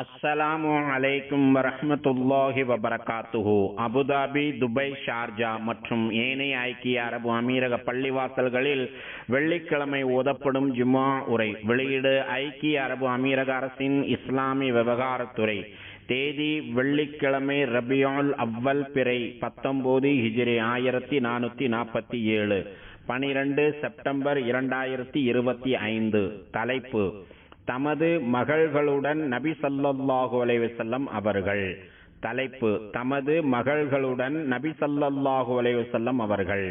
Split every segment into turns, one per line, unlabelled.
அஸ்ஸலாமு அலைக்கும் வரஹ்மத்துல்லாஹி வபரகாத்துஹு. அபுதாபி துபை ஷார்ஜா மற்றும் ஏனைய ஐக்கிய அரபு அமீரக பள்ளிவாசல்களில் வெள்ளிக்கிழமை ஓதப்படும் ஜுமா உரை. வெளியீடு ஐக்கிய அரபு அமீரக அரசின் இஸ்லாமிய விவகாரத்துறை தேதி வெள்ளிக்கிழமை ரபியால் அவ்வல் பிறை பத்தொன்பது ஹிஜ்ரி ஆயிரத்தி நானூற்றி நாற்பத்தி ஏழு. பனிரெண்டு செப்டம்பர் இரண்டாயிரத்தி இருபத்தி ஐந்து. தலைப்பு தமது மகள்களுடன் நபி ஸல்லல்லாஹு அலைவசல்லம் அவர்கள். தலைப்பு தமது மகள்களுடன் நபி ஸல்லல்லாஹு அலைவசல்லம் அவர்கள்.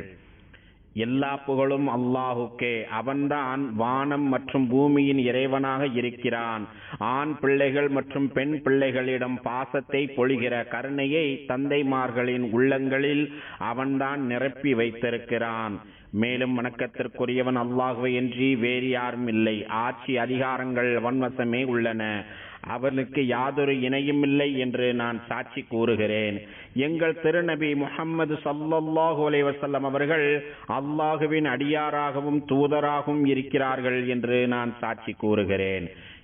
எல்லா புகழும் அல்லாஹுக்கே. அவன்தான் வானம் மற்றும் பூமியின் இறைவனாக இருக்கிறான். ஆண் பிள்ளைகள் மற்றும் பெண் பிள்ளைகளிடம் பாசத்தை பொழிகிற கருணையை தந்தைமார்களின் உள்ளங்களில் அவன்தான் நிரப்பி வைத்திருக்கிறான். மேலும் வணக்கத்திற்குரியவன் அல்லாஹுவை என்று வேறு யாரும் இல்லை. ஆட்சி அதிகாரங்கள் அவன்வசமே உள்ளன. அவனுக்கு யாதொரு இணையும் இல்லை என்று நான் சாட்சி கூறுகிறேன். எங்கள் திருநபி முகம்மது சல்லல்லாஹு அலைவசல்லம் அவர்கள் அல்லாஹுவின் அடியாராகவும் தூதராகவும் இருக்கிறார்கள் என்று நான் சாட்சி கூறுகிறேன்.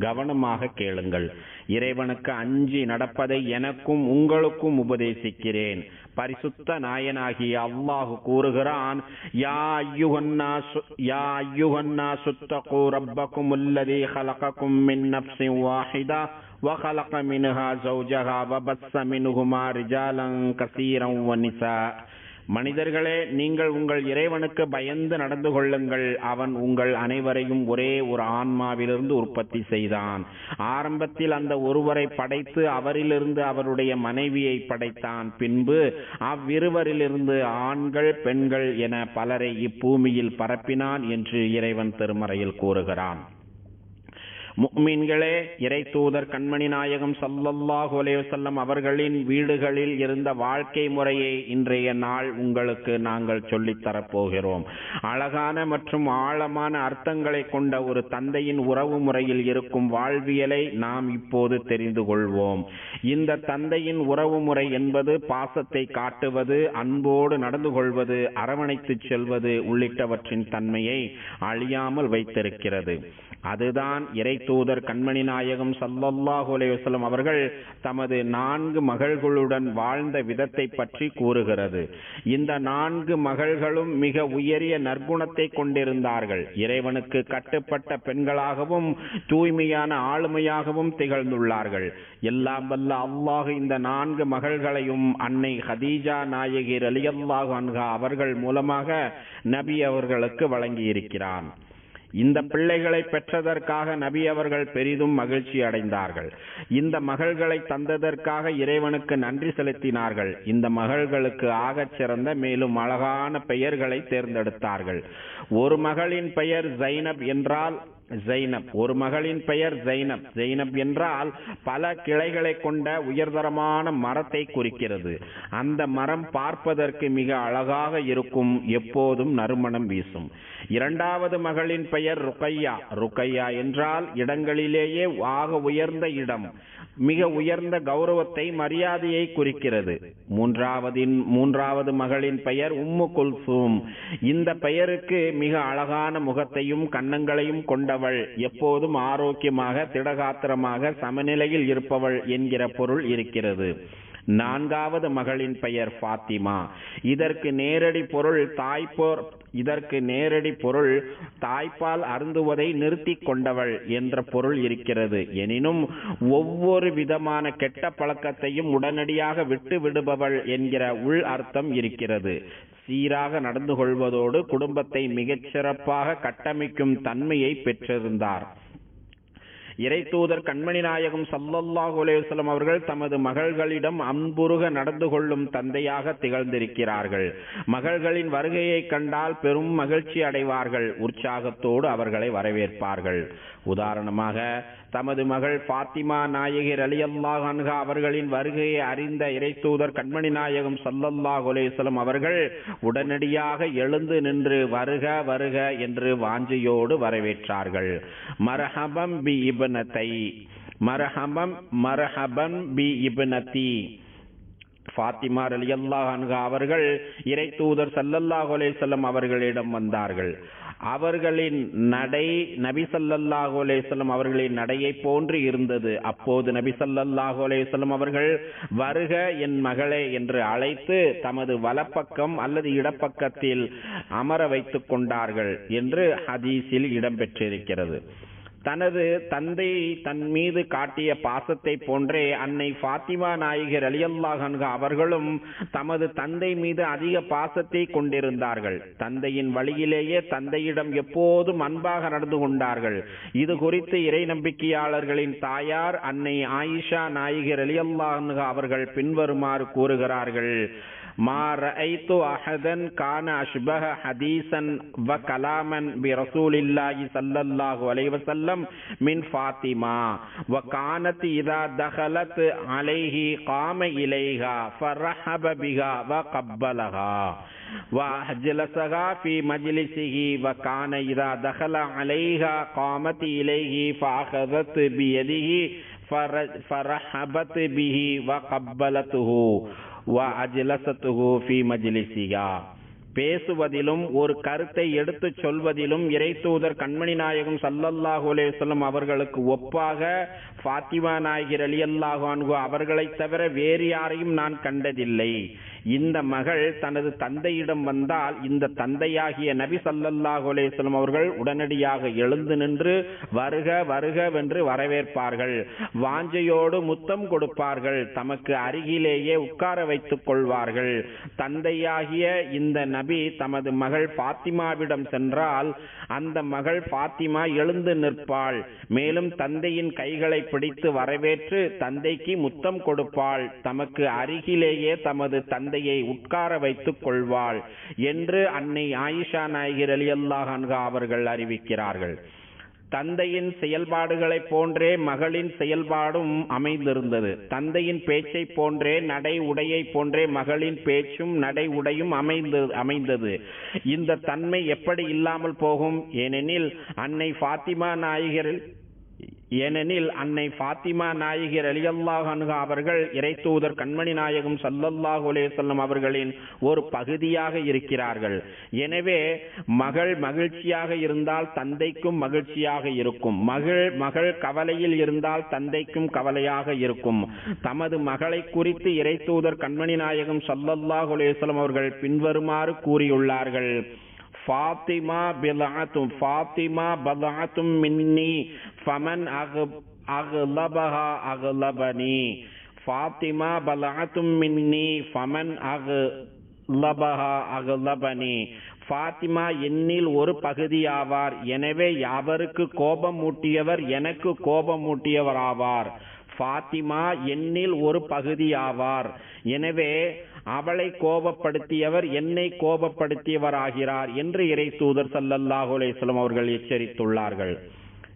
கவனமாக கேளுங்கள் இறைவனுக்கு அஞ்சி நடப்பதை எனக்கும் உங்களுக்கும் உபதேசிக்கிறேன் பரிசுத்த நாயனாகிய அல்லாஹு கூறுகிறான் யா ஐயுஹன்னாசு யா ஐயுஹன்னாசு தகு ரப்பக்கும் அல்லதி خلقكم من نفس واحدة وخلق منها زوجها وبث منهما رجالا كثيرا ونساء மனிதர்களே நீங்கள் உங்கள் இறைவனுக்கு பயந்து நடந்து கொள்ளுங்கள். அவன் உங்கள் அனைவரையும் ஒரே ஒரு ஆன்மாவிலிருந்து உற்பத்தி செய்தான். ஆரம்பத்தில் அந்த ஒருவரை படைத்து அவரிலிருந்து அவருடைய மனைவியை படைத்தான். பின்பு அவ்விருவரிலிருந்து ஆண்கள் பெண்கள் என பலரை இப்பூமியில் பரப்பினான் என்று இறைவன் திருமறையில் கூறுகிறான். முக்மீன்களே இறை தூதர் கண்மணி நாயகம் சல்லல்லாஹு அலைஹி அவர்களின் வீடுகளில் இருந்த வாழ்க்கை முறையை இன்றைய நாள் உங்களுக்கு நாங்கள் சொல்லித் தரப்போகிறோம். அழகான மற்றும் ஆழமான அர்த்தங்களை கொண்ட ஒரு தந்தையின் உறவு முறையில் இருக்கும் வாழ்வியலை நாம் இப்போது தெரிந்து கொள்வோம். இந்த தந்தையின் உறவு முறை என்பது பாசத்தை காட்டுவது அன்போடு நடந்து கொள்வது அரவணைத்து செல்வது உள்ளிட்டவற்றின் தன்மையை அழியாமல் வைத்திருக்கிறது. அதுதான் இறை தூதர் கண்மணி நாயகம் சல்லல்லாஹு அலைஹி அவர்கள் தமது நான்கு மகள்களுடன் வாழ்ந்த விதத்தை பற்றி கூறுகிறது. இந்த நான்கு மகள்களும் மிக உயரிய நற்குணத்தை கொண்டிருந்தார்கள். இறைவனுக்கு கட்டுப்பட்ட பெண்களாகவும் தூய்மையான ஆளுமையாகவும் திகழ்ந்துள்ளார்கள். எல்லாம் வல்ல அல்லாஹ் இந்த நான்கு மகள்களையும் அன்னை ஹதீஜா நாயகி ரலியல்லாஹு அன்ஹா அவர்கள் மூலமாக நபி அவர்களுக்கு வழங்கியிருக்கிறான். இந்த பிள்ளைகளை பெற்றதற்காக நபி அவர்கள் பெரிதும் மகிழ்ச்சி அடைந்தார்கள். இந்த மகள்களை தந்ததற்காக இறைவனுக்கு நன்றி செலுத்தினார்கள். இந்த மகள்களுக்கு ஆகச் சிறந்த மேலும் அழகான பெயர்களை தேர்ந்தெடுத்தார்கள். ஒரு மகளின் பெயர் ஜைனப் என்றால் ஜைனப். ஒரு மகளின் பெயர் ஜைனப். ஜைனப் என்றால் பல கிளைகளை கொண்ட உயர்தரமான மரத்தை குறிக்கிறது. அந்த மரம் பார்ப்பதற்கு மிக அழகாக இருக்கும் எப்போதும் நறுமணம் வீசும். இரண்டாவது மகளின் பெயர் ருக்கையா. ருக்கையா என்றால் இடங்களிலேயே ஆக உயர்ந்த இடம் மிக உயர்ந்த கௌரவத்தை மரியாதையை குறிக்கிறது. மூன்றாவதின் மூன்றாவது மகளின் பெயர் உம்மு குல்சூம். இந்த பெயருக்கு மிக அழகான முகத்தையும் கன்னங்களையும் கொண்ட கொண்டவள் எப்போதும் ஆரோக்கியமாக திடகாத்திரமாக சமநிலையில் இருப்பவள் என்கிற பொருள் இருக்கிறது. நான்காவது மகளின் பெயர் ஃபாத்திமா. இதற்கு நேரடி பொருள் தாய்ப்போர் இதற்கு நேரடி பொருள் தாய்ப்பால் அருந்துவதை நிறுத்தி கொண்டவள் என்ற பொருள் இருக்கிறது. எனினும் ஒவ்வொரு விதமான கெட்ட பழக்கத்தையும் உடனடியாக விட்டு விடுபவள் என்கிற உள் அர்த்தம் இருக்கிறது. சீராக நடந்து கொள்வதோடு குடும்பத்தை மிகச்சிறப்பாக கட்டமைக்கும் தன்மையை பெற்றிருந்தார். இறை தூதர் கண்மணி நாயகம் சல்லல்லாஹ் உலேசலம் அவர்கள் தமது மகள்களிடம் அன்புருக நடந்து கொள்ளும் தந்தையாக திகழ்ந்திருக்கிறார்கள். மகள்களின் வருகையை கண்டால் பெரும் மகிழ்ச்சி அடைவார்கள். உற்சாகத்தோடு அவர்களை வரவேற்பார்கள். உதாரணமாக தமது மகள் பாத்திமா நாயகர் அலி அல்லாஹ் அன்ஹா அவர்களின் வருகையை அறிந்த இறைத்தூதர் கண்மணி நாயகம் சல்லல்லாஹ் உலேசலம் அவர்கள் உடனடியாக எழுந்து நின்று வருக வருக என்று வாஞ்சையோடு வரவேற்றார்கள். மரஹபம் பி இப்னத்தை மரஹமம் மரஹபன் பி இப்னதி ஃபாத்திமா அலி அன்ஹா அவர்கள் இறை தூதர் சல்லல்லாஹு அலைஹி வஸல்லம் அவர்களிடம் வந்தார்கள். அவர்களின் நடை நபி சல்லல்லாஹு அலைஹி வஸல்லம் அவர்களின் நடையை போன்று இருந்தது. அப்போது நபி சல்லல்லாஹு அலைஹி வஸல்லம் அவர்கள் வருக என் மகளே என்று அழைத்து தமது வலப்பக்கம் அல்லது இடப்பக்கத்தில் அமர வைத்துக் கொண்டார்கள் என்று ஹதீஸில் இடம்பெற்றிருக்கிறது. தனது தந்தை தன் மீது காட்டிய பாசத்தை போன்றே அன்னை ஃபாத்திமா நாயகர் அலியல்லாஹன்க அவர்களும் தமது தந்தை மீது அதிக பாசத்தை கொண்டிருந்தார்கள். தந்தையின் வழியிலேயே தந்தையிடம் எப்போதும் அன்பாக நடந்து கொண்டார்கள். இது குறித்து இறை நம்பிக்கையாளர்களின் தாயார் அன்னை ஆயிஷா நாயகர் அலியல்லாஹன்க அவர்கள் பின்வருமாறு கூறுகிறார்கள். ما رأيت أحدا كان أشبه حديثا وكلاما برسول الله صلى الله عليه وسلم من فاطمة وكانت إذا دخلت عليه قام إليها فرحب بها وقبلها وأجلسها في مجلسه وكان إذا دخل عليها قامت إليه فأخذت بيده فرحبت به وقبلته பேசுவதிலும் ஒரு கருத்தை எடுத்துச் சொல்வதிலும் இறை தூதர் கண்மணி நாயகம் சல்லல்லாஹு சொல்லும் அவர்களுக்கு ஒப்பாக ஃபாத்திமா நாயகர் அலி அல்லாஹு அவர்களைத் தவிர வேறு யாரையும் நான் கண்டதில்லை. இந்த மகள் தனது தந்தையிடம் வந்தால் இந்த தந்தையாகிய நபி சல்லல்லாஹு அலேஸ்லம் அவர்கள் உடனடியாக எழுந்து நின்று வருக வருகவென்று வரவேற்பார்கள். வாஞ்சையோடு முத்தம் கொடுப்பார்கள். தமக்கு அருகிலேயே உட்கார வைத்துக் கொள்வார்கள். தந்தையாகிய இந்த நபி தமது மகள் பாத்திமாவிடம் சென்றால் அந்த மகள் பாத்திமா எழுந்து நிற்பாள். மேலும் தந்தையின் கைகளை பிடித்து வரவேற்று தந்தைக்கு முத்தம் கொடுப்பாள். தமக்கு அருகிலேயே தமது தந்தை தந்தையை உட்கார வைத்துக் கொள்வாள் என்று அன்னை ஆயிஷா நாயகர் அலி அல்லாஹ் அவர்கள் அறிவிக்கிறார்கள். தந்தையின் செயல்பாடுகளைப் போன்றே மகளின் செயல்பாடும் அமைந்திருந்தது. தந்தையின் பேச்சை போன்றே நடை உடையை போன்றே மகளின் பேச்சும் நடை உடையும் அமைந்து அமைந்தது. இந்த தன்மை எப்படி இல்லாமல் போகும்? ஏனெனில் அன்னை ஃபாத்திமா நாயகரில் ஏனெனில் அன்னை ஃபாத்திமா நாயகர் அலியல்லாஹ் அனுகா அவர்கள் இறைத்தூதர் கண்மணி நாயகம் சல்லல்லாஹ் அலேசல்லம் அவர்களின் ஒரு பகுதியாக இருக்கிறார்கள். எனவே மகள் மகிழ்ச்சியாக இருந்தால் தந்தைக்கும் மகிழ்ச்சியாக இருக்கும். மகள் மகள் கவலையில் இருந்தால் தந்தைக்கும் கவலையாக இருக்கும். தமது மகளை குறித்து இறைத்தூதர் கண்மணி நாயகம் சல்லல்லாஹ் அலேசல்லம் அவர்கள் பின்வருமாறு கூறியுள்ளார்கள். ஃபாத்திமா பிலாத்தும் ஃபாத்திமா பலாத்தும் மின்னி ஃபமன் அக அகுலபஹா அகலபனி. ஃபாத்திமா பலாத்தும் மின்னி ஃபமன் அகலபஹா அகுலபனி. ஃபாத்திமா என்னில் ஒரு பகுதியாவார். எனவே அவருக்கு கோபம் மூட்டியவர் எனக்கு கோபம் மூட்டியவர் ஆவார் ஃபாத்திமா என்னில் ஒரு பகுதியாவார். எனவே அவளை கோபப்படுத்தியவர் என்னை கோபப்படுத்தியவர் ஆகிறார் என்று இறை தூதர் சல்லல்லாஹு அவர்கள் எச்சரித்துள்ளார்கள்.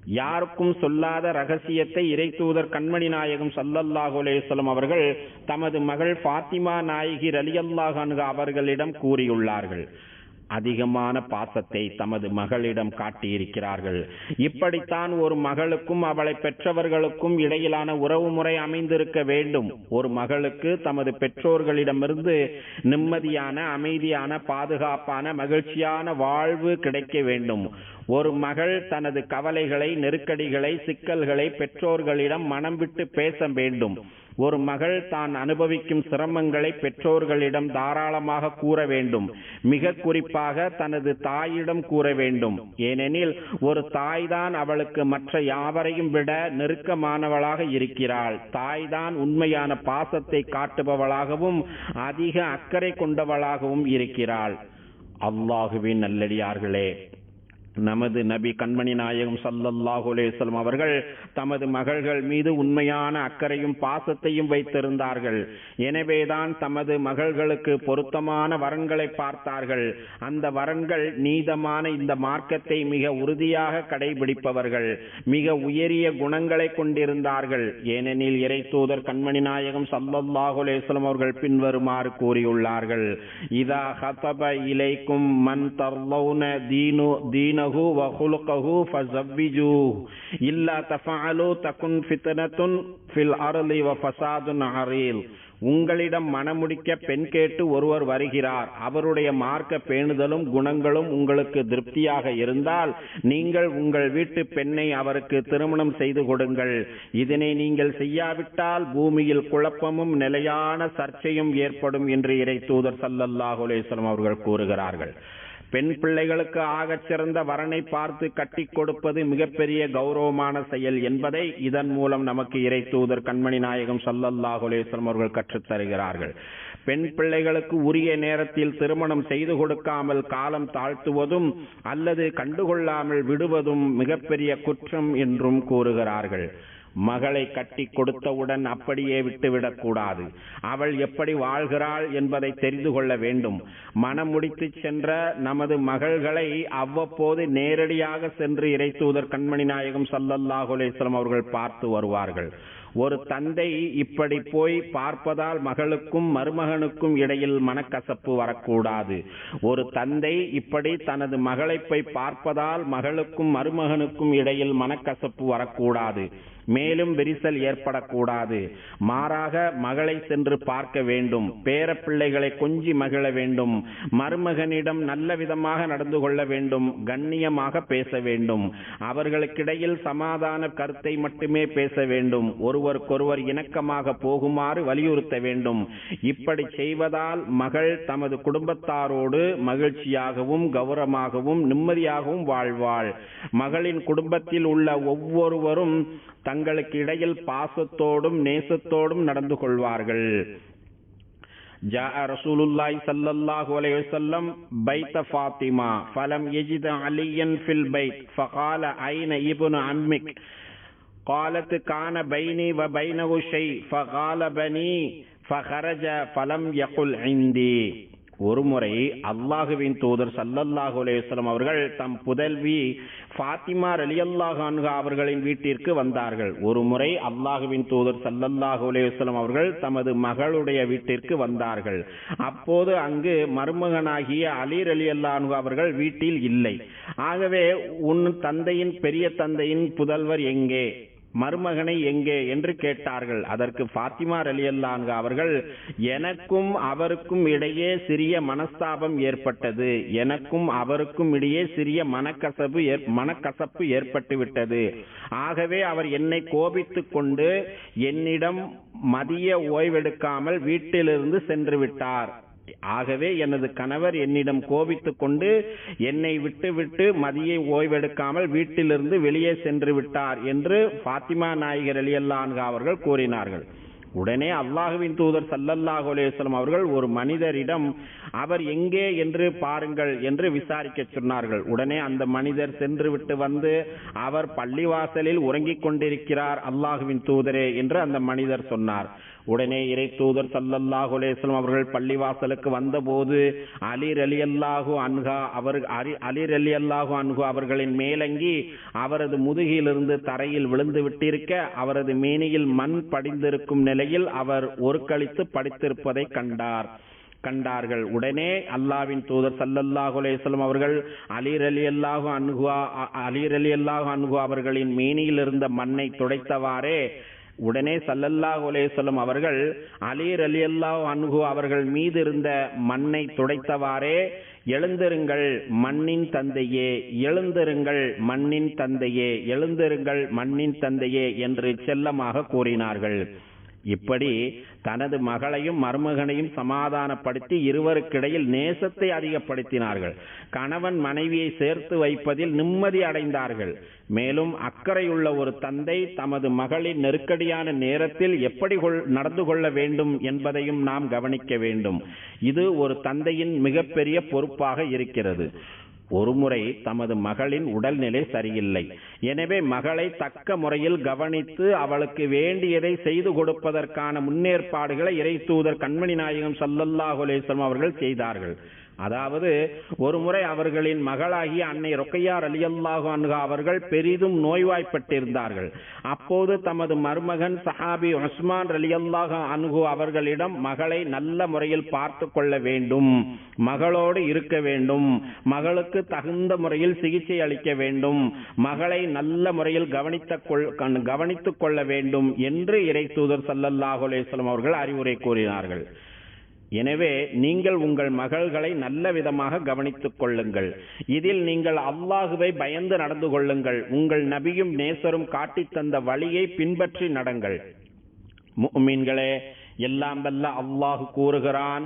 யாருக்கும் சொல்லாத ரகசியத்தை இறை தூதர் கண்மணி நாயகம் சல்லல்லாஹு அலையம் அவர்கள் தமது மகள் ஃபாத்திமா நாயகி ரலியல்லாஹான்கு அல்லாஹ் அவர்களிடம் கூறியுள்ளார்கள். அதிகமான பாசத்தை தமது மகளிடம் காட்டியிருக்கிறார்கள். இப்படித்தான் ஒரு மகளுக்கும் அவளை பெற்றவர்களுக்கும் இடையிலான உறவு முறை அமைந்திருக்க வேண்டும். ஒரு மகளுக்கு தமது பெற்றோர்களிடமிருந்து நிம்மதியான அமைதியான பாதுகாப்பான மகிழ்ச்சியான வாழ்வு கிடைக்க வேண்டும். ஒரு மகள் தனது கவலைகளை நெருக்கடிகளை சிக்கல்களை பெற்றோர்களிடம் மனம் விட்டு பேச வேண்டும். ஒரு மகள் தான் அனுபவிக்கும் சிரமங்களை பெற்றோர்களிடம் தாராளமாக கூற வேண்டும். மிக குறிப்பாக தனது தாயிடம் கூற வேண்டும். ஏனெனில் ஒரு தாய்தான் அவளுக்கு மற்ற யாவரையும் விட நெருக்கமானவளாக இருக்கிறாள். தாய்தான் உண்மையான பாசத்தை காட்டுபவளாகவும் அதிக அக்கறை கொண்டவளாகவும் இருக்கிறாள். அல்லாஹுவின் நல்லடியார்களே நமது நபி கண்மணி நாயகம் ஸல்லல்லாஹு அலைஹி அவர்கள் தமது மகள்கள் மீது உண்மையான அக்கறையும் பாசத்தையும் வைத்திருந்தார்கள். எனவேதான் தமது மகள்களுக்கு பொருத்தமான வரன்களை பார்த்தார்கள். அந்த வரன்கள் நீதமான இந்த மார்க்கத்தை மிக உறுதியாக கடைபிடிப்பவர்கள். மிக உயரிய குணங்களை கொண்டிருந்தார்கள். ஏனெனில் இறை தூதர் கண்மணி நாயகம் ஸல்லல்லாஹு அலைஹி அவர்கள் பின்வருமாறு கூறியுள்ளார்கள். இதா ஹதப இலைக்கும் மன் தர்லௌன தீனு தீன دينه وخلقه ஃபஸவ்விஜூஹு إلا تفعلوا தகுன் فتنة في الأرض وفساد عريل உங்களிடம் மணமுடிக்க பெண் கேட்டு ஒருவர் வருகிறார். அவருடைய மார்க்க பேணுதலும் குணங்களும் உங்களுக்கு திருப்தியாக இருந்தால் நீங்கள் உங்கள் வீட்டு பெண்ணை அவருக்கு திருமணம் செய்து கொடுங்கள். இதனை நீங்கள் செய்யாவிட்டால் பூமியில் குழப்பமும் நிலையான சர்ச்சையும் ஏற்படும் என்று இறை தூதர் சல்லல்லாஹுலேஸ்வரம் அவர்கள் கூறுகிறார்கள். பெண் பிள்ளைகளுக்கு ஆகச் சிறந்த வரனை பார்த்து கட்டி கொடுப்பது மிகப்பெரிய கௌரவமான செயல் என்பதை இதன் மூலம் நமக்கு இறை தூதர் கண்மணி நாயகம் சல்லல்லாஹு அலைஹி அவர்கள் கற்றுத் தருகிறார்கள். பெண் பிள்ளைகளுக்கு உரிய நேரத்தில் திருமணம் செய்து கொடுக்காமல் காலம் தாழ்த்துவதும் அல்லது கண்டுகொள்ளாமல் விடுவதும் மிகப்பெரிய குற்றம் என்றும் கூறுகிறார்கள். மகளை கட்டி கொடுத்தவுடன் அப்படியே விட்டுவிடக் கூடாது அவள் எப்படி வாழ்கிறாள் என்பதை தெரிந்து கொள்ள வேண்டும். மனம் முடித்து சென்ற நமது மகள்களை அவ்வப்போது நேரடியாக சென்று இறைத்தூதர் கண்மணி நாயகம் சல்லல்லாஹு அலைஹி அவர்கள் பார்த்து வருவார்கள். ஒரு தந்தை இப்படி போய் பார்ப்பதால் மகளுக்கும் மருமகனுக்கும் இடையில் மனக்கசப்பு வரக்கூடாது. ஒரு தந்தை இப்படி தனது மகளை போய் பார்ப்பதால் மகளுக்கும் மருமகனுக்கும் இடையில் மனக்கசப்பு வரக்கூடாது. மேலும் விரிசல் ஏற்படக்கூடாது. மாறாக மகளை சென்று பார்க்க வேண்டும். பேர பிள்ளைகளை கொஞ்சி மகிழ வேண்டும். மருமகனிடம் நல்ல விதமாக நடந்து கொள்ள வேண்டும். கண்ணியமாக பேச வேண்டும். அவர்களுக்கிடையில் சமாதான கருத்தை மட்டுமே பேச வேண்டும். ஒருவருக்கொருவர் இணக்கமாக போகுமாறு வலியுறுத்த வேண்டும். இப்படி செய்வதால் மகள் தமது குடும்பத்தாரோடு மகிழ்ச்சியாகவும் கௌரவமாகவும் நிம்மதியாகவும் வாழ்வாள். மகளின் குடும்பத்தில் உள்ள ஒவ்வொருவரும் தங்களுக்கு இடையில் பாசத்தோடும் நேசத்தோடும் நடந்து கொள்வார்கள் جاء رسول الله صلى الله عليه وسلم بيت فاطمة فلم يجد عليا في البيت فقال أين ابن عمك قالت كان بيني وبينه شيء فغالبني فخرج فلم يقل عندي ஒருமுறை அல்லாஹுவின் தூதர் சல்லல்லாஹு அலேஸ்லம் அவர்கள் தம் புதல்வி ஃபாத்திமா ரலியல்லாஹு அன்ஹா அவர்களின் வீட்டிற்கு வந்தார்கள். ஒருமுறை அல்லாஹுவின் தூதர் சல்லல்லாஹு அலேஸ்லம் அவர்கள் தமது மகளுடைய வீட்டிற்கு வந்தார்கள். அப்போது அங்கு மருமகனாகிய அலி ரலியல்லாஹு அவர்கள் வீட்டில் இல்லை. ஆகவே உன் தந்தையின் பெரிய தந்தையின் புதல்வர் எங்கே? மருமகனை எங்கே என்று கேட்டார்கள். அதற்கு ஃபாத்திமா ரலியல்லான்க அவர்கள் எனக்கும் அவருக்கும் இடையே சிறிய மனஸ்தாபம் ஏற்பட்டது. எனக்கும் அவருக்கும் இடையே சிறிய மனக்கசப்பு ஏற்- மனக்கசப்பு ஏற்பட்டுவிட்டது. ஆகவே அவர் என்னை கோபித்துக் கொண்டு என்னிடம் மதிய ஓய்வெடுக்காமல் வீட்டிலிருந்து சென்று விட்டார். ஆகவே எனது கணவர் என்னிடம் கோபித்துக் கொண்டு என்னை விட்டு விட்டு மதியை ஓய்வெடுக்காமல் வீட்டிலிருந்து வெளியே சென்று விட்டார் என்று ஃபாத்திமா நாயகர் அலியல்லான்கா அவர்கள் கூறினார்கள். உடனே அல்லாஹுவின் தூதர் சல்லல்லாஹ் அலேஸ்லம் அவர்கள் ஒரு மனிதரிடம் அவர் எங்கே என்று பாருங்கள் என்று விசாரிக்க சொன்னார்கள். உடனே அந்த மனிதர் சென்று விட்டு வந்து அவர் பள்ளிவாசலில் உறங்கிக் கொண்டிருக்கிறார் அல்லாஹுவின் தூதரே என்று அந்த மனிதர் சொன்னார். உடனே இறை தூதர் சல்லல்லாஹு அலைஹி அவர்கள் பள்ளிவாசலுக்கு வந்தபோது அலி அல்லாஹு அன்ஹா அவர் அரி- அலி அல்லாஹு அன்ஹு அவர்களின் மேலங்கி அவரது முதுகிலிருந்து தரையில் விழுந்து விட்டிருக்க அவரது மேனியில் மண் படிந்திருக்கும் நிலையில் அவர் ஒரு கழித்து படித்திருப்பதை கண்டார். கண்டார்கள். உடனே அல்லாவின் தூதர் சல்லல்லாஹு அலேஸ்லம் அவர்கள் அவர்கள் அலி ரலியல்லாஹு அலீர் அலி அல்லாஹு அன்ஹு அவர்களின் மேனியில் இருந்த மண்ணை துடைத்தவாறே உடனே சல்லல்லாஹ் அலைஹி அவர்கள் அவர்கள் அலி அல்லாஹ் அன்ஹு அவர்கள் மீது இருந்த மண்ணை துடைத்தவாறே எழுந்திருங்கள் மண்ணின் தந்தையே எழுந்திருங்கள் மண்ணின் தந்தையே எழுந்திருங்கள் மண்ணின் தந்தையே என்று செல்லமாக கூறினார்கள். இப்படி தனது மகளையும் மருமகனையும் சமாதானப்படுத்தி இருவருக்கிடையில் நேசத்தை அதிகப்படுத்தினார்கள். கணவன் மனைவியை சேர்த்து வைப்பதில் நிம்மதி அடைந்தார்கள். மேலும் அக்கறையுள்ள ஒரு தந்தை தமது மகளின் நெருக்கடியான நேரத்தில் எப்படி கொள்- நடந்து கொள்ள வேண்டும் என்பதையும் நாம் கவனிக்க வேண்டும். இது ஒரு தந்தையின் மிகப்பெரிய பொறுப்பாக இருக்கிறது. ஒருமுறை தமது மகளின் உடல்நிலை சரியில்லை. எனவே மகளை தக்க முறையில் கவனித்து அவளுக்கு வேண்டியதை செய்து கொடுப்பதற்கான முன்னேற்பாடுகளை இறை தூதர் கண்மணி நாயகம் சல்லல்லாஹு அலைஹி அவர்கள் செய்தார்கள். அதாவது ஒரு முறை அவர்களின் மகளாகிய அன்னை ரொக்கையார் அலியல்லாஹு அன்ஹா அவர்கள் பெரிதும் நோய்வாய்ப்பட்டிருந்தார்கள். அப்போது தமது மருமகன் சஹாபி உஸ்மான் ரலியல்லாஹு அன்ஹு அவர்களிடம் மகளை நல்ல முறையில் பார்த்து கொள்ள வேண்டும் மகளோடு இருக்க வேண்டும் மகளுக்கு தகுந்த முறையில் சிகிச்சை அளிக்க வேண்டும் மகளை நல்ல முறையில் கவனித்த கொள் கண்- கவனித்துக் கொள்ள வேண்டும் என்று இறை தூதர் சல்லல்லாஹு அலைஹி அவர்கள் அறிவுரை கூறினார்கள். எனவே நீங்கள் உங்கள் மகள்களை நல்ல விதமாக கவனித்துக் கொள்ளுங்கள். இதில் நீங்கள் அல்லாஹுவை பயந்து நடந்து கொள்ளுங்கள். உங்கள் நபியும் நேசரும் காட்டித் தந்த வழியை பின்பற்றி நடங்கள். மீன்களே எல்லாம் வல்ல அல்லாஹ் கூறுகிறான்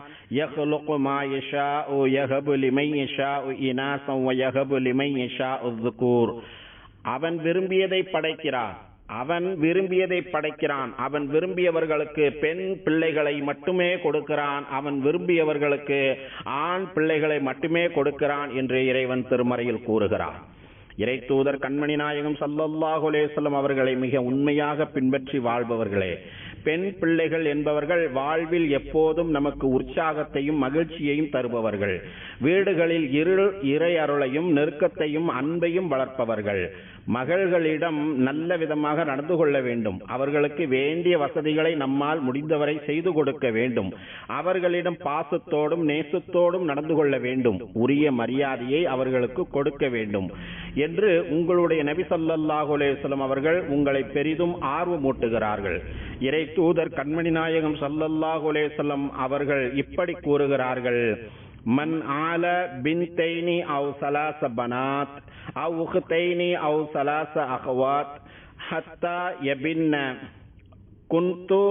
அவன் விரும்பியதை படைக்கிறான். அவன் விரும்பியதை படைக்கிறான். அவன் விரும்பியவர்களுக்கு பெண் பிள்ளைகளை மட்டுமே கொடுக்கிறான். அவன் விரும்பியவர்களுக்கு ஆண் பிள்ளைகளை மட்டுமே கொடுக்கிறான் என்று இறைவன் திருமறையில் கூறுகிறான் இறை தூதர் கண்மணி நாயகம் சல்லல்லாஹு அலைஹி அவர்களை மிக உண்மையாக பின்பற்றி வாழ்பவர்களே. பெண் பிள்ளைகள் என்பவர்கள் வாழ்வில் எப்போதும் நமக்கு உற்சாகத்தையும் மகிழ்ச்சியையும் தருபவர்கள். வீடுகளில் இருள் இறை அருளையும் நெருக்கத்தையும் அன்பையும் வளர்ப்பவர்கள். மகள்களிடம் நல்ல விதமாக நடந்து கொள்ள வேண்டும். அவர்களுக்கு வேண்டிய வசதிகளை நம்மால் முடிந்தவரை செய்து கொடுக்க வேண்டும். அவர்களிடம் பாசத்தோடும் நேசத்தோடும் நடந்து கொள்ள வேண்டும். உரிய மரியாதையை அவர்களுக்கு கொடுக்க வேண்டும். என்று உங்களுடைய நபி ஸல்லல்லாஹு அலைஹி அவர்கள் உங்களை பெரிதும் ஆர்வமூட்டுகிறார்கள். இறை தூதர் கண்மணி நாயகம் ஸல்லல்லாஹு அலைஹி அவர்கள் இப்படி கூறுகிறார்கள். மன் ஆல பின் தைனி அவு சலாச பனாத் அவ் உஹ்தைனி அவு சலாச அஹ்வாத் ஹத்தா எபின்ன குந்து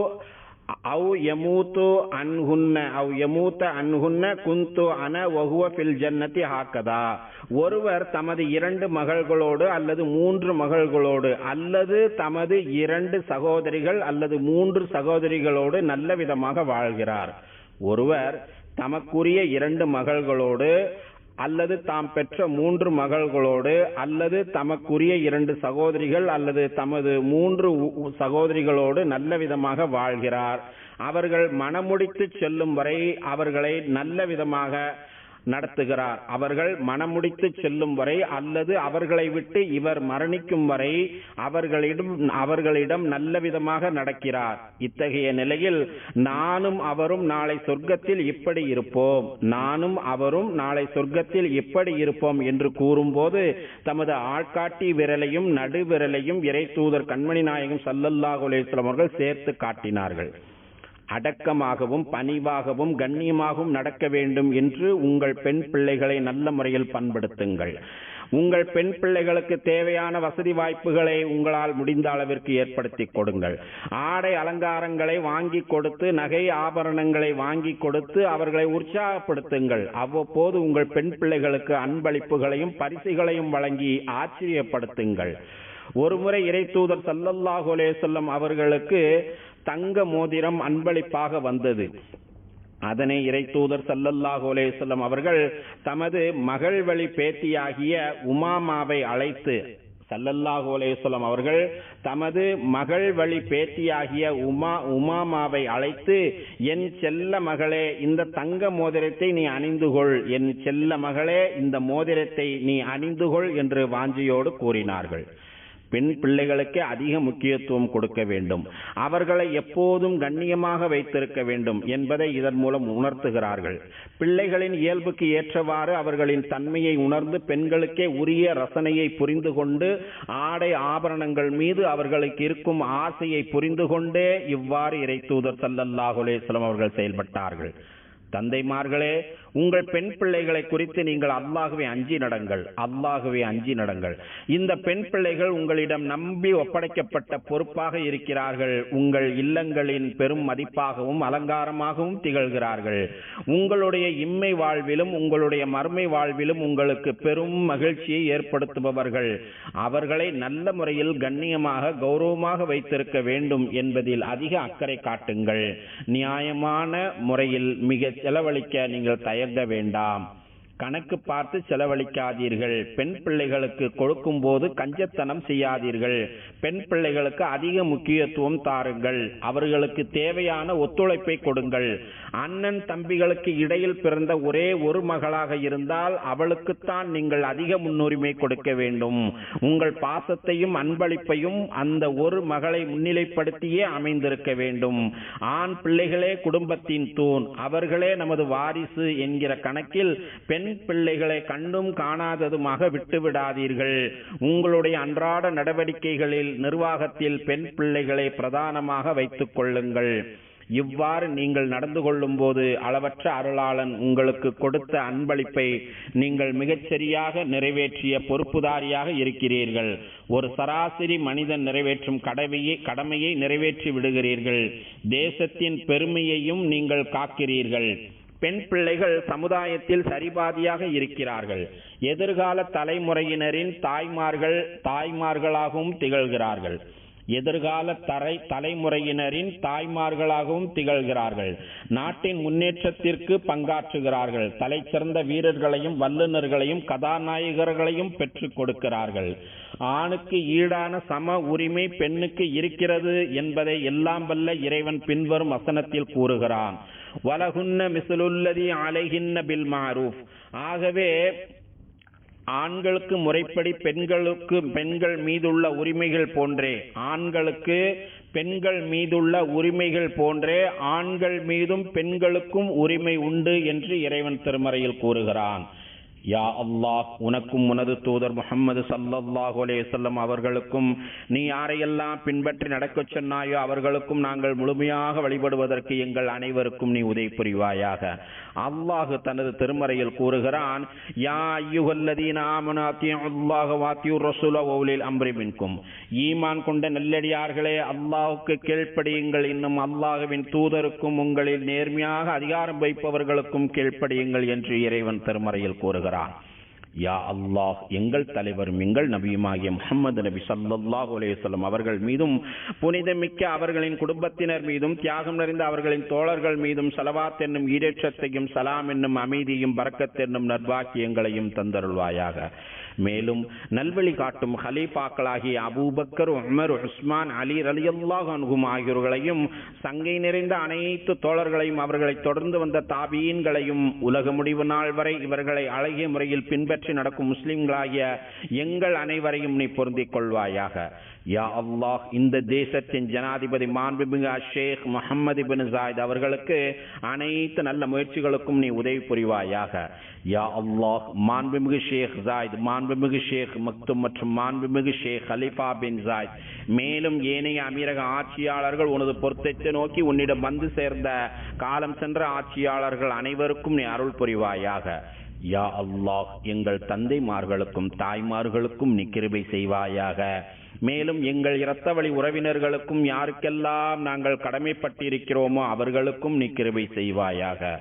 அவு யமூத்து அன்ஹுன்ன அவு யமூத்த அன்ஹுன்ன குந்து அன வகுவ பில் ஜன்னதி ஹாக்கதா ஒருவர் தமது இரண்டு மகள்களோடு அல்லது மூன்று மகள்களோடு அல்லது தமது இரண்டு சகோதரிகள் அல்லது மூன்று சகோதரிகளோடு நல்ல விதமாக வாழ்கிறார். ஒருவர் தமக்குரிய இரண்டு மகள்களோடு அல்லது தாம் பெற்ற மூன்று மகள்களோடு அல்லது தமக்குரிய இரண்டு சகோதரிகள் அல்லது தமது மூன்று உ- சகோதரிகளோடு நல்ல விதமாக வாழ்கிறார். அவர்கள் மனமுடித்து செல்லும் வரை அவர்களை நல்ல விதமாக நடத்துகிறார். அவர்கள் மனமுடித்து செல்லும் வரை அல்லது அவர்களை விட்டு இவர் மரணிக்கும் வரை அவர்களிடம் அவர்களிடம் நல்ல விதமாக நடக்கிறார். இத்தகைய நிலையில் நானும் அவரும் நாளை சொர்க்கத்தில் இப்படி இருப்போம். நானும் அவரும் நாளை சொர்க்கத்தில் இப்படி இருப்போம் என்று கூறும்போது தமது ஆள்காட்டி விரலையும் நடுவிரலையும் இறை தூதர் கண்மணி நாயகம் சல்லல்லாஹு அலைஹி அவர்கள் சேர்த்து காட்டினார்கள். அடக்கமாகவும் பணிவாகவும் கண்ணியமாகவும் நடக்க வேண்டும் என்று உங்கள் பெண் பிள்ளைகளை நல்ல முறையில் பண்படுத்துங்கள். உங்கள் பெண் பிள்ளைகளுக்கு தேவையான வசதி வாய்ப்புகளை உங்களால் முடிந்த அளவிற்கு ஏற்படுத்தி கொடுங்கள். ஆடை அலங்காரங்களை வாங்கி கொடுத்து நகை ஆபரணங்களை வாங்கி கொடுத்து அவர்களை உற்சாகப்படுத்துங்கள். அவ்வப்போது உங்கள் பெண் பிள்ளைகளுக்கு அன்பளிப்புகளையும் பரிசுகளையும் வழங்கி ஆச்சரியப்படுத்துங்கள். ஒருமுறை இறை தூதர் சல்லல்லாஹு அலைஹி அவர்களுக்கு தங்க மோதிரம் அன்பளிப்பாக வந்தது. அதனை இறை தூதர் சல்லல்லாஹு அலைஹி அவர்கள் தமது மகள் வழி பேத்தியாகிய உமாமாவை அழைத்து சல்லல்லாஹு அலைஹி அவர்கள் தமது மகள் வழி பேத்தியாகிய உமா உமாமாவை அழைத்து என் செல்ல மகளே இந்த தங்க மோதிரத்தை நீ அணிந்து கொள். என் செல்ல மகளே இந்த மோதிரத்தை நீ அணிந்து கொள் என்று வாஞ்சியோடு கூறினார்கள். பெண் பிள்ளைகளுக்கு அதிக முக்கியத்துவம் கொடுக்க வேண்டும். அவர்களை எப்போதும் கண்ணியமாக வைத்திருக்க வேண்டும் என்பதை இதன் மூலம் உணர்த்துகிறார்கள். பிள்ளைகளின் இயல்புக்கு ஏற்றவாறு அவர்களின் தன்மையை உணர்ந்து பெண்களுக்கே உரிய ரசனையை புரிந்து கொண்டு ஆடை ஆபரணங்கள் மீது அவர்களுக்கு இருக்கும் ஆசையை புரிந்து கொண்டே இவ்வாறு இறை தூதர் சல்லல்லாஹுலேஸ்லம் அவர்கள் செயல்பட்டார்கள். தந்தைமார்களே உங்கள் பெண் பிள்ளைகளை குறித்து நீங்கள் அல்லாகவே அஞ்சி நடங்கள் அல்லாகவே அஞ்சி நடங்கள். இந்த பெண் பிள்ளைகள் உங்களிடம் நம்பி ஒப்படைக்கப்பட்ட பொறுப்பாக இருக்கிறார்கள். உங்கள் இல்லங்களின் பெரும் மதிப்பாகவும் அலங்காரமாகவும் திகழ்கிறார்கள். உங்களுடைய இம்மை வாழ்விலும் உங்களுடைய மறுமை வாழ்விலும் உங்களுக்கு பெரும் மகிழ்ச்சியை ஏற்படுத்துபவர்கள். அவர்களை நல்ல முறையில் கண்ணியமாக கௌரவமாக வைத்திருக்க வேண்டும் என்பதில் அதிக அக்கறை காட்டுங்கள். நியாயமான முறையில் மிக செலவழிக்க நீங்கள் தயங்க வேண்டாம். கணக்கு பார்த்து செலவழிக்காதீர்கள். பெண் பிள்ளைகளுக்கு கொடுக்கும் போது கஞ்சத்தனம் செய்யாதீர்கள். பெண் பிள்ளைகளுக்கு அதிக முக்கியத்துவம் தாருங்கள். அவர்களுக்கு தேவையான ஒத்துழைப்பை கொடுங்கள். அண்ணன் தம்பிகளுக்கு இடையில் பிறந்த ஒரே ஒரு மகளாக இருந்தால் அவளுக்குத்தான் நீங்கள் அதிக முன்னுரிமை கொடுக்க வேண்டும். உங்கள் பாசத்தையும் அன்பளிப்பையும் அந்த ஒரு மகளை முன்னிலைப்படுத்தியே அமைந்திருக்க வேண்டும். ஆண் பிள்ளைகளே குடும்பத்தின் தூண். அவர்களே நமது வாரிசு என்கிற கணக்கில் பெண் பிள்ளைகளை கண்டும் காணாததுமாக விட்டுவிடாதீர்கள். உங்களுடைய அன்றாட நடவடிக்கைகளில் நிர்வாகத்தில் பெண் பிள்ளைகளை பிரதானமாக வைத்துக் கொள்ளுங்கள். இவ்வாறு நீங்கள் நடந்து கொள்ளும் போது அளவற்ற அருளாளன் உங்களுக்கு கொடுத்த அன்பளிப்பை நீங்கள் மிகச்சரியாக நிறைவேற்றிய பொறுப்புதாரியாக இருக்கிறீர்கள். ஒரு சராசரி மனிதன் நிறைவேற்றும் கடமையை கடமையை நிறைவேற்றி விடுகிறீர்கள். தேசத்தின் பெருமையையும் நீங்கள் காக்கிறீர்கள். பெண் பிள்ளைகள் சமுதாயத்தில் சரிபாதியாக இருக்கிறார்கள். எதிர்கால தலைமுறையினரின் தாய்மார்கள் தாய்மார்களாகவும் திகழ்கிறார்கள். எதிர்கால தரை தலைமுறையினரின் தாய்மார்களாகவும் திகழ்கிறார்கள். நாட்டின் முன்னேற்றத்திற்கு பங்காற்றுகிறார்கள். தலை சிறந்த வீரர்களையும் வல்லுநர்களையும் கதாநாயகர்களையும் பெற்றுக் கொடுக்கிறார்கள். ஆணுக்கு ஈடான சம உரிமை பெண்ணுக்கு இருக்கிறது என்பதை எல்லாம் வல்ல இறைவன் பின்வரும் வசனத்தில் கூறுகிறான். வலகுன்ன மிசுலுல்லதி அலைகின்ன பில் மாரூஃப். ஆகவே ஆண்களுக்கு முறைப்படி பெண்களுக்கு பெண்கள் மீதுள்ள உரிமைகள் போன்றே ஆண்களுக்கு பெண்கள் மீதுள்ள உரிமைகள் போன்றே ஆண்கள் மீதும் பெண்களுக்கும் உரிமை உண்டு என்று இறைவன் திருமறையில் கூறுகிறான். யா அல்லாஹ் உனக்கும் உனது தூதர் முகமது சல்லல்லாஹு அலேசல்லம் அவர்களுக்கும் நீ யாரையெல்லாம் பின்பற்றி நடக்கச் சொன்னாயோ அவர்களுக்கும் நாங்கள் முழுமையாக வழிபடுவதற்கு எங்கள் அனைவருக்கும் நீ உதவி புரிவாயாக. அல்லாஹ் தனது திருமறையில் கூறுகிறான் யா ஐயுகல்லதீன ஆமனு வாத்தியூர் ரசூல ஓலில் அம்ரிமின்கும் ஈமான் கொண்ட நல்லடியார்களே அல்லாஹுக்கு கீழ்ப்படியுங்கள். இன்னும் அல்லாஹுவின் தூதருக்கும் உங்களில் நேர்மையாக அதிகாரம் வைப்பவர்களுக்கும் கீழ்ப்படியுங்கள் என்று இறைவன் திருமறையில் கூறுகிறான் யா அல்லாஹ் எங்கள் தலைவரும் எங்கள் நபியுமாகிய முகமது நபி சல்லாஹ் அலேசல்லம் அவர்கள் மீதும் புனிதமிக்க அவர்களின் குடும்பத்தினர் மீதும் தியாகம் நிறைந்த அவர்களின் தோழர்கள் மீதும் சலவாத் என்னும் ஈரேற்றத்தையும் சலாம் என்னும் அமைதியும் பறக்கத் என்னும் நர்வாக்கியங்களையும் தந்தருள்வாயாக. மேலும் நல்வழி காட்டும் ஹலீஃபாக்களாகிய Abu Bakr Umar Usman Ali ரலியல்லாஹு அனுகும் ஆகியோர்களையும் சங்கை நிறைந்த அனைத்து தோழர்களையும் அவர்களை தொடர்ந்து வந்த தாபீன்களையும் உலக முடிவு நாள் வரை இவர்களை அழகிய முறையில் பின்பற்ற பின்பற்றி நடக்கும் முஸ்லிம்களாகிய எங்கள் அனைவரையும் நீ பொருந்திக் கொள்வாயாக. யா அல்லாஹ் இந்த தேசத்தின் ஜனாதிபதி மாண்புமிகு ஷேக் முகமது பின் ஜாயித் அவர்களுக்கு அனைத்து நல்ல முயற்சிகளுக்கும் நீ உதவி புரிவாயாக. யா அல்லாஹ் மாண்புமிகு ஷேக் ஜாயித் மாண்புமிகு ஷேக் மக்தும் மற்றும் மாண்புமிகு ஷேக் ஹலிஃபா பின் ஜாயித் மேலும் ஏனைய அமீரக ஆட்சியாளர்கள் உனது பொருத்தத்தை நோக்கி உன்னிடம் வந்து சேர்ந்த காலம் சென்ற ஆட்சியாளர்கள் அனைவருக்கும் நீ அருள் புரிவாயாக. யா அல்லாஹ் எங்கள் தந்தைமார்களுக்கும் தாய்மார்களுக்கும் நீ கிருபை செய்வாயாக. மேலும் எங்கள் இரத்த வழி உறவினர்களுக்கும் யாருக்கெல்லாம் நாங்கள் கடமைப்பட்டிருக்கிறோமோ அவர்களுக்கும் நீ கிருபை செய்வாயாக.